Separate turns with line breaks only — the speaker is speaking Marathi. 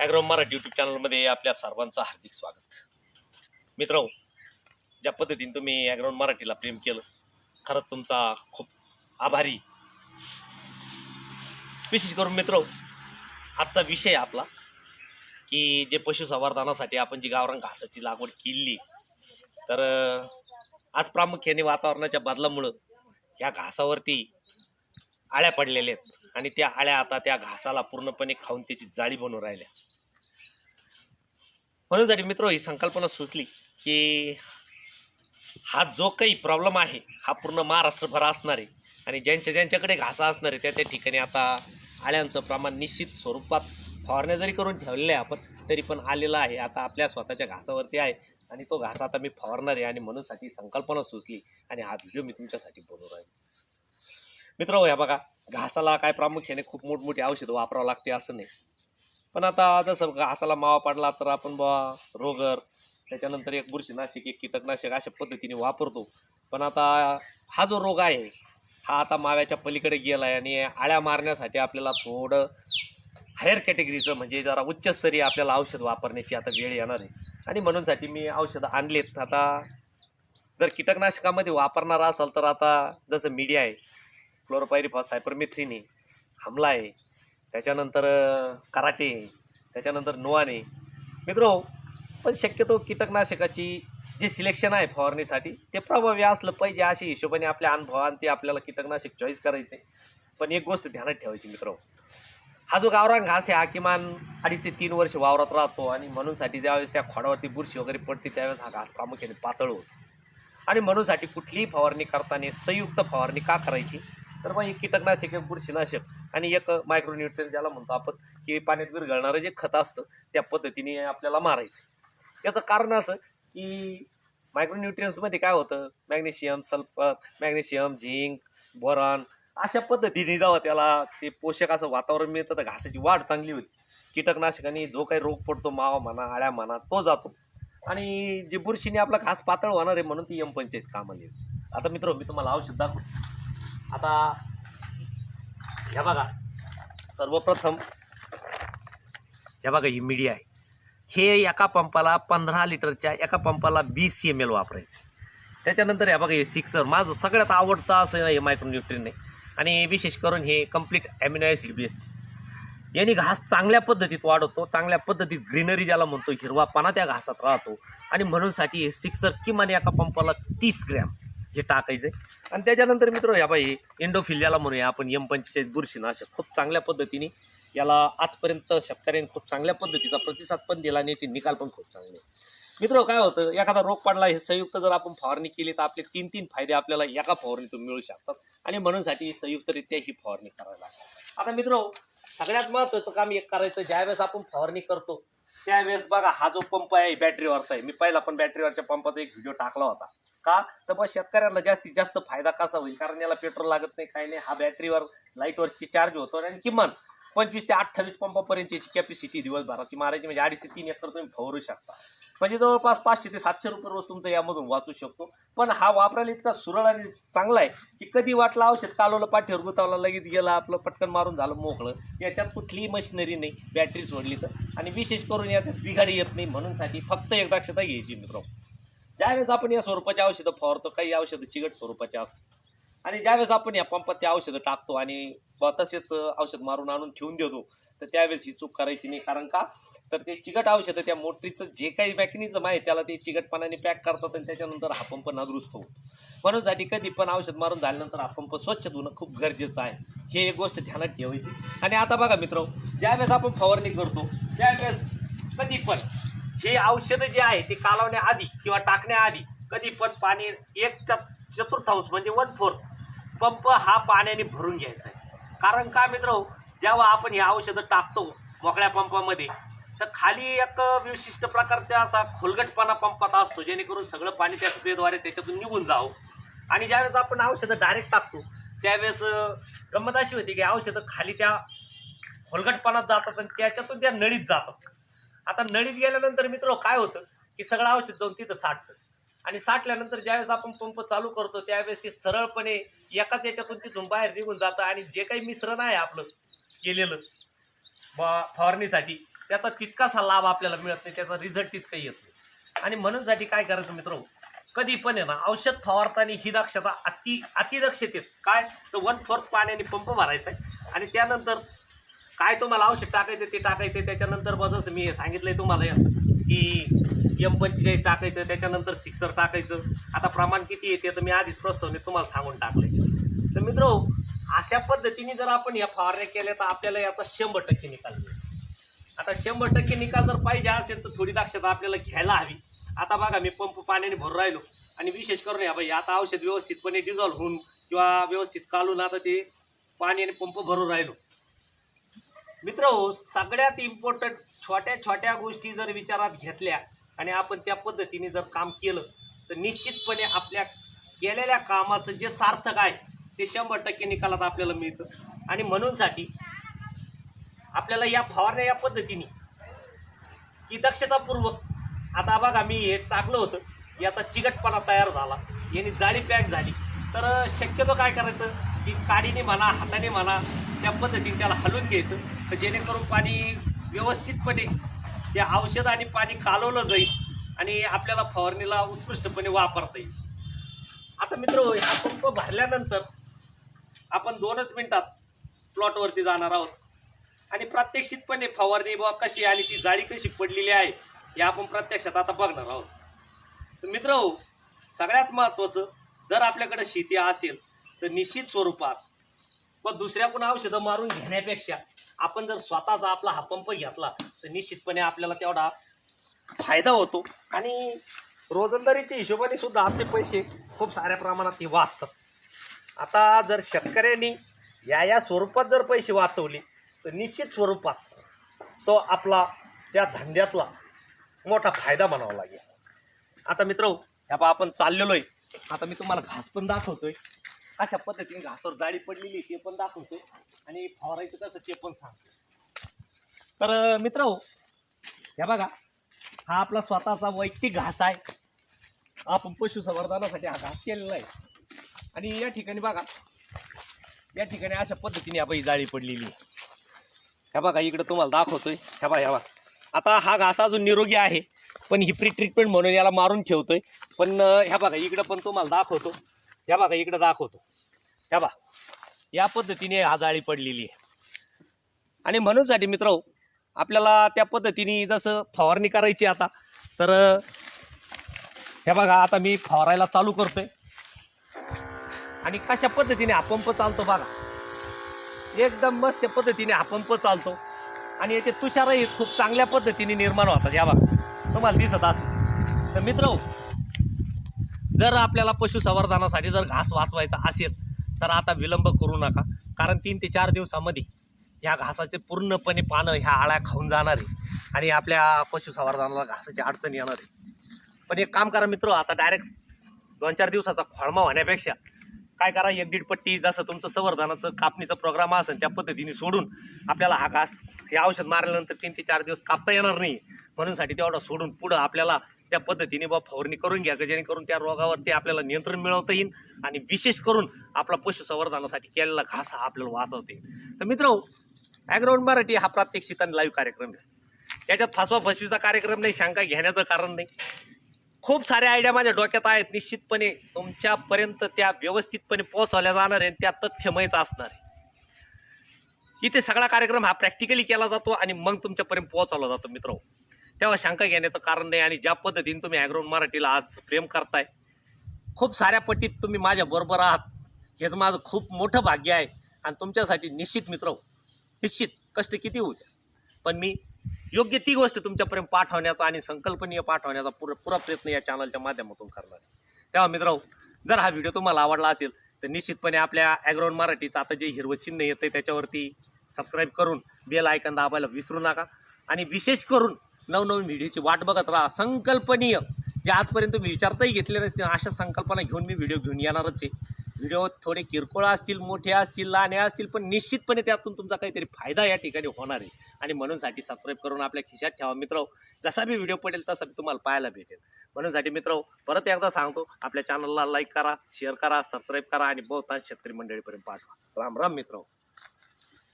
ॲग्रो मराठी यूट्यूब चॅनलमध्ये आपल्या सर्वांचं हार्दिक स्वागत. मित्र ज्या पद्धतीने तुम्ही ॲग्रो मराठीला प्रेम केलं खरंच तुमचा खूप आभारी. विशेष करून मित्र आजचा विषय आपला की जे पशुसंवर्धनासाठी आपण जी गावरान घासाची लागवड केली तर आज प्रामुख्याने वातावरणाच्या बदलामुळं या घासावरती आळ्या पडलेल्या आहेत. आणि त्या आळ्या आता त्या घासाला पूर्णपणे खाऊन त्याची जाळी बनवून राहिल्या. म्हणून जरी मित्र ही संकल्पना सुचली की हा जो काही प्रॉब्लेम आहे हा पूर्ण महाराष्ट्रभर असणार आहे. आणि ज्यांच्या ज्यांच्याकडे घासा असणार आहे त्या त्या ठिकाणी आता आळ्यांचं प्रमाण निश्चित स्वरूपात फवारण्या जरी करून ठेवलेल्या आहे आपण तरी पण आलेलं आहे. आता आपल्या स्वतःच्या घासावरती आहे आणि तो घास आता मी फवारणार आहे आणि म्हणून साठी संकल्पना सुचली आणि हा व्हिडिओ मी तुमच्यासाठी बनवून राहील मित्र हो, या बघा घासाला काय प्रामुख्याने खूप मोठमोठी औषधं वापरावं लागते असं नाही. पण आता जसं घासाला मावा पडला तर आपण बा रोगर त्याच्यानंतर एक बुरशीनाशक एक कीटकनाशक अशा पद्धतीने वापरतो. पण आता हा जो रोग आहे हा आता माव्याच्या पलीकडे गेला आहे आणि आळ्या मारण्यासाठी आपल्याला थोडं हायर कॅटेगरीचं म्हणजे जरा उच्चस्तरीय आपल्याला औषध वापरण्याची आता वेळ येणार आहे. आणि म्हणूनसाठी मी औषधं आणलेत. आता जर कीटकनाशकामध्ये वापरणार असाल तर आता जसं मीडिया आहे क्लोरोपायरिफॉस फॉस आहे हमला आहे त्याच्यानंतर कराटे त्याच्यानंतर नोवान आहे मित्र पण शक्यतो कीटकनाशकाची जे सिलेक्शन आहे फवारणीसाठी ते प्रभावी असलं पाहिजे अशा हिशोबाने आपल्या अनुभवाने ते आपल्याला कीटकनाशक चॉईस करायचे. पण एक गोष्ट ध्यानात ठेवायची मित्र हा जो गावरान घास आहे हा किमान अडीच ते तीन वर्ष वावरात राहतो आणि म्हणूनसाठी ज्यावेळेस त्या खोडावरती बुरशी वगैरे पडते त्यावेळेस हा घास प्रामुख्याने पातळ होतो. आणि म्हणूनसाठी कुठलीही फवारणी करताना संयुक्त फवारणी का करायची? तर मग एक कीटकनाशक एक बुरशीनाशक आणि एक मायक्रोन्युट्रियन ज्याला म्हणतो आपण की पाण्यात विरघळणारं जे खत असतं त्या पद्धतीने आपल्याला मारायचं. याचं कारण असं की मायक्रोन्युट्रियन्समध्ये काय होतं? Magnesium sulphur magnesium zinc boron अशा पद्धतीने जावं त्याला ते पोषक असं वातावरण मिळतं तर घासाची वाढ चांगली होती. कीटकनाशकाने जो काही रोग पडतो मावा म्हणा आळ्या म्हणा तो जातो. आणि जे बुरशीने आपला घास पातळ होणार आहे म्हणून ती एम पंचाळीस कामाला येते. आता मित्र मी तुम्हाला औषध दाखवतो. आता ह्या बघा. सर्वप्रथम ह्या बघा ही मीडिया आहे. हे एका पंपाला पंधरा लिटरच्या एका पंपाला वीस एम एल वापरायचं. त्याच्यानंतर ह्या बघा हे सिक्सर माझं सगळ्यात आवडतं असं हे मायक्रोन्युट्रिन आहे. आणि विशेष करून हे कंप्लीट ॲमिनो ॲसिड बेस्ड यांनी घास चांगल्या पद्धतीत वाढवतो. चांगल्या पद्धतीत ग्रीनरी ज्याला म्हणतो हिरवापणा त्या घासात राहतो. आणि म्हणूनसाठी हे सिक्सर किमान एका पंपाला तीस ग्रॅम हे टाकायचं आणि त्याच्यानंतर मित्र या बाई इंडोफिलियाला म्हणूया आपण एम पंचेचाळीस बुरशीनाशक खूप चांगल्या पद्धतीने याला आजपर्यंत शेतकऱ्यांनी खूप चांगल्या पद्धतीचा प्रतिसाद पण दिला आणि याचे निकाल पण खूप चांगले. मित्र काय होतं एखादा रोग पडला हे संयुक्त जर आपण फवारणी केली तर आपले तीन तीन फायदे आपल्याला एका फवारणीतून मिळू शकतात. आणि म्हणूनसाठी संयुक्तरित्या ही फवारणी करायला लागते. आता मित्र सगळ्यात महत्त्वाचं काम एक करायचं ज्यावेळेस आपण फवारणी करतो त्यावेळेस बघा हा जो पंप आहे बॅटरीवरचा आहे. मी पहिला पण बॅटरीवरच्या पंपाचा एक व्हिडिओ टाकला होता. का? तर मग शेतकऱ्यांना जास्तीत जास्त फायदा कसा होईल? कारण याला पेट्रोल लागत नाही काही नाही. हा बॅटरीवर लाईटवरची चार्ज होतो आणि किमान पंचवीस ते अठ्ठावीस पंपापर्यंतची कॅपॅसिटी दिवसभराची मारायची. म्हणजे अडीच ते तीन एकर तुम्ही फवरू शकता. म्हणजे जवळपास पाचशे ते सातशे रुपये रोज तुमचं यामधून वाचू शकतो. पण हा वापरायला इतका सुरळ आणि चांगला आहे की कधी वाटलं औषध कालवलं पाठीवर गुतावला लगेच गेलं आपलं पटकन मारून झालं मोकळं. याच्यात कुठलीही मशिनरी नाही बॅटरी सोडली तर. आणि विशेष करून याच्यात बिघाडी येत नाही म्हणूनसाठी फक्त एक दक्षता घ्यायची मित्र ज्यावेळेस आपण या स्वरूपाची औषधं फवारतो काही औषधं चिकट स्वरूपाची असतात. आणि ज्यावेळेस आपण या पंपात ते औषधं टाकतो आणि तसेच औषध मारून आणून ठेवून देतो तर त्यावेळेस ही चूक करायची नाही. कारण का? तर ते चिकट औषधं त्या मोटरीचं जे काही मॅकॅनिझम आहे त्याला ते चिकटपणाने पॅक करतात आणि त्याच्यानंतर हा पंप नादुरुस्त होतो. म्हणूनसाठी कधी पण औषध मारून झाल्यानंतर हा पंप स्वच्छ धुणं खूप गरजेचं आहे. हे एक गोष्ट ध्यानात ठेवायची. आणि आता बघा मित्र ज्यावेळेस आपण फवारणी करतो त्यावेळेस कधी पण हे औषधं जे आहे ते कालवण्याआधी किंवा टाकण्याआधी कधी पण पाणी एक चतुर्थांश म्हणजे वन फोर्थ पंप हा पाण्याने भरून घ्यायचा आहे. कारण का मित्र हो, जेव्हा आपण हे औषधं टाकतो मोकळ्या पंपामध्ये तर खाली एक विशिष्ट प्रकारचा असा खोलगटपणा पंपात असतो जेणेकरून सगळं पाणी त्या स्प्रेद्वारे त्याच्यातून निघून जावं. आणि ज्यावेळेस आपण औषधं डायरेक्ट टाकतो त्यावेळेस गंमत अशी होती की औषधं खाली त्या खोलगटपणात जातात आणि त्याच्यातून त्या नळीत जातात. आता नळीत गेल्यानंतर मित्र हो, काय होतं की सगळं औषध जाऊन तिथं साठतं. आणि साठल्यानंतर ज्यावेळेस आपण पंप चालू करतो त्यावेळेस ते सरळपणे एकाच याच्यातून तिथून बाहेर निघून जातं आणि जे काही मिश्रण आहे आपलं केलेलं ब- फवारणीसाठी त्याचा तितकासा लाभ आपल्याला मिळत नाही त्याचा रिझल्ट तितका येत नाही. आणि म्हणूनसाठी काय करायचं मित्र कधी पण आहे ना औषध फवारताना ही दक्षता अति अतिदक्षतेत. काय? तर वन फोर्थ पाण्याने पंप भरायचा आहे आणि त्यानंतर काय तुम्हाला औषध टाकायचं ते टाकायचं त्याच्यानंतर बघ जसं मी सांगितलंय तुम्हाला की एम पंचेचाळीस टाकायचं त्याच्यानंतर सिक्सर टाकायचं. आता प्रमाण किती येते तर मी आधीच प्रस्तावने तुम्हाला सांगून टाकलंय. तर मित्र अशा पद्धतीने जर आपण या फवारण्या केल्या तर आपल्याला याचा शंभर टक्के निकाल मिळेल. आता शंभर टक्के निकाल जर पाहिजे असेल तर थोडी दक्षता आपल्याला घ्यायला हवी. आता बघा मी पंप पाण्याने भरून राहिलो. आणि विशेष करून या बाई आता औषध व्यवस्थितपणे डिझॉल्व्ह होऊन किंवा व्यवस्थित काढून आता ते पाण्याने पंप भरून राहिलो. मित्र हो सगळ्यात इम्पॉर्टंट छोट्या छोट्या गोष्टी जर विचारात घेतल्या आणि आपण त्या पद्धतीने जर काम केलं तर निश्चितपणे आपल्या केलेल्या कामाचं जे सार्थक आहे ते शंभर टक्के निकालात आपल्याला मिळतं. आणि म्हणूनसाठी आपल्याला या फवारण्या या पद्धतीने की दक्षतापूर्वक आता बघा मी हे टाकलं होतं याचा चिकटपणा तयार झाला याने जाळी पॅक झाली. तर शक्यतो काय करायचं की काडीने म्हणा हाताने म्हणा त्या पद्धतीने त्याला हलवून घ्यायचं. तर जेणेकरून पाणी व्यवस्थितपणे ते औषध आणि पाणी कालवलं जाईल आणि आपल्याला फवारणीला उत्कृष्टपणे वापरता येईल. आता मित्र हा पंप भरल्यानंतर आपण दोनच मिनटात प्लॉटवरती जाणार आहोत. आणि प्रात्यक्षिकपणे फवारणी बा कशी आणि ती जाळी कशी पडलेली आहे हे आपण प्रत्यक्षात आता बघणार आहोत. तर मित्र सगळ्यात महत्त्वाचं जर आपल्याकडे शेती असेल तर निश्चित स्वरूपात व दुसऱ्याकडून औषधं मारून घेण्यापेक्षा आपण जर स्वतःचा आपला हा पंप घेतला तर निश्चितपणे आपल्याला तेवढा फायदा होतो. आणि रोजंदारीच्या हिशोबाने सुद्धा आपले पैसे खूप साऱ्या प्रमाणात ते वाचतात. आता जर शेतकऱ्यांनी या या स्वरूपात जर पैसे वाचवले तर निश्चित स्वरूपात तो आपला त्या धंद्यातला मोठा फायदा म्हणावा लागेल. आता मित्र ह्या आपण चाललेलो आहे. आता मी तुम्हाला घास पण दाखवतोय. अशा पद्धतीने घासावर जाळी पडलेली आहे ते पण दाखवतो आणि फवारायचं कसं ते पण सांगतो तर मित्र ह्या बघा हा आपला स्वतःचा वैयक्तिक घास आहे. आपण पशुसंवर्धनासाठी हा घास केलेला आहे. आणि या ठिकाणी बघा या ठिकाणी अशा पद्धतीने आपण ही जाळी पडलेली आहे. ह्या बघा इकडं तुम्हाला दाखवतोय. ह्या बघा ह्या बघा. आता हा घास अजून निरोगी आहे पण ही प्री ट्रीटमेंट म्हणून याला मारून ठेवतोय. पण ह्या बघा इकडं पण तुम्हाला दाखवतो. या बघा इकडं दाखवतो. या बा या पद्धतीने हा जाळी पडलेली आहे. आणि म्हणूनसाठी मित्र आपल्याला त्या पद्धतीने जसं फवारणी करायची आता तर हे ह्या बघा आता मी फवारायला चालू करतोय. आणि कशा पद्धतीने हा पंप चालतो बघा. एकदम मस्त पद्धतीने हा पंप चालतो. आणि याचे तुषारही खूप चांगल्या पद्धतीने निर्माण होतात. या बघा तुम्हाला दिसत असेल. तर मित्र जर आपल्याला पशुसंवर्धनासाठी जर घास वाचवायचा असेल तर आता विलंब करू नका. कारण तीन ते चार दिवसामध्ये ह्या घासाचे पूर्णपणे पानं ह्या आळ्या खाऊन जाणार आहे आणि आपल्या पशुसंवर्धनाला घासाची अडचण येणार आहे. पण एक काम करा मित्र आता डायरेक्ट दोन चार दिवसाचा खोळमा होण्यापेक्षा काय करा एक दीड पट्टी जसं तुमचं संवर्धनाचं कापणीचा प्रोग्राम असेल त्या पद्धतीने सोडून आपल्याला हा घास हे औषध मारल्यानंतर तीन ते चार दिवस कापता येणार नाही. म्हणूनसाठी तेवढा सोडून पुढं आपल्याला त्या पद्धतीने बा फवारणी करून घ्या का जेणेकरून त्या रोगावरती आपल्याला नियंत्रण मिळवता येईल आणि विशेष करून आपला पशुसंवर्धनासाठी केलेला घास हा आपल्याला वाचवता येईल. तर मित्र ॲग्राउंड मराठी हा प्रात्यक्षिक आणि लाईव्ह कार्यक्रम आहे. याच्यात फसवा फसवीचा कार्यक्रम नाही शंका घेण्याचं कारण नाही. खूप साऱ्या आयडिया माझ्या डोक्यात आहेत. निश्चितपणे तुमच्यापर्यंत त्या व्यवस्थितपणे पोहोचवल्या जाणार आहे आणि त्या तथ्यमयच असणार आहे. इथे सगळा कार्यक्रम हा प्रॅक्टिकली केला जातो आणि मग तुमच्यापर्यंत पोहोचवला जातो मित्र. तेव्हा शंका घेण्याचं कारण नाही आणि ज्या पद्धतीने तुम्ही ॲग्रोन मराठीला आज प्रेम करताय खूप साऱ्या पटीत तुम्ही माझ्या बरोबर आहात. हेच माझं खूप मोठं भाग्य आहे आणि तुमच्यासाठी निश्चित मित्र हो. निश्चित. कष्ट किती होऊ द्या. पण मी योग्य ती गोष्ट तुमच्यापर्यंत पाठवण्याचा आणि संकल्पनीय पाठवण्याचा पुरा पुरा प्रयत्न या चॅनलच्या माध्यमातून करणार तेव्हा मित्र हो, जर हा व्हिडिओ तुम्हाला आवडला असेल तर निश्चितपणे आपल्या ॲग्रोन मराठीचं आता जे हिरवं चिन्ह येतं त्याच्यावरती सबस्क्राईब करून बेल आयकन दाबायला विसरू नका. आणि विशेष करून नवनवीन व्हिडिओची वाट बघत राहा. संकल्पनीय. जे आजपर्यंत तुम्ही विचारताही घेतले नसतील अशा संकल्पना घेऊन मी व्हिडिओ घेऊन येणारच आहे. व्हिडिओ थोडे किरकोळ असतील मोठे असतील लहाने असतील पण निश्चितपणे त्यातून तुमचा काहीतरी फायदा या ठिकाणी होणार आहे. आणि म्हणूनसाठी सबस्क्राईब करून आपल्या खिशात ठेवा. मित्र जसा मी व्हिडिओ पडेल तसा बी तुम्हाला पाहायला भेटेल. म्हणूनसाठी मित्र परत एकदा सांगतो आपल्या चॅनलला लाईक करा शेअर करा सबस्क्राईब करा आणि बहुतांश शेतकरी मंडळीपर्यंत पाठवा. राम राम मित्र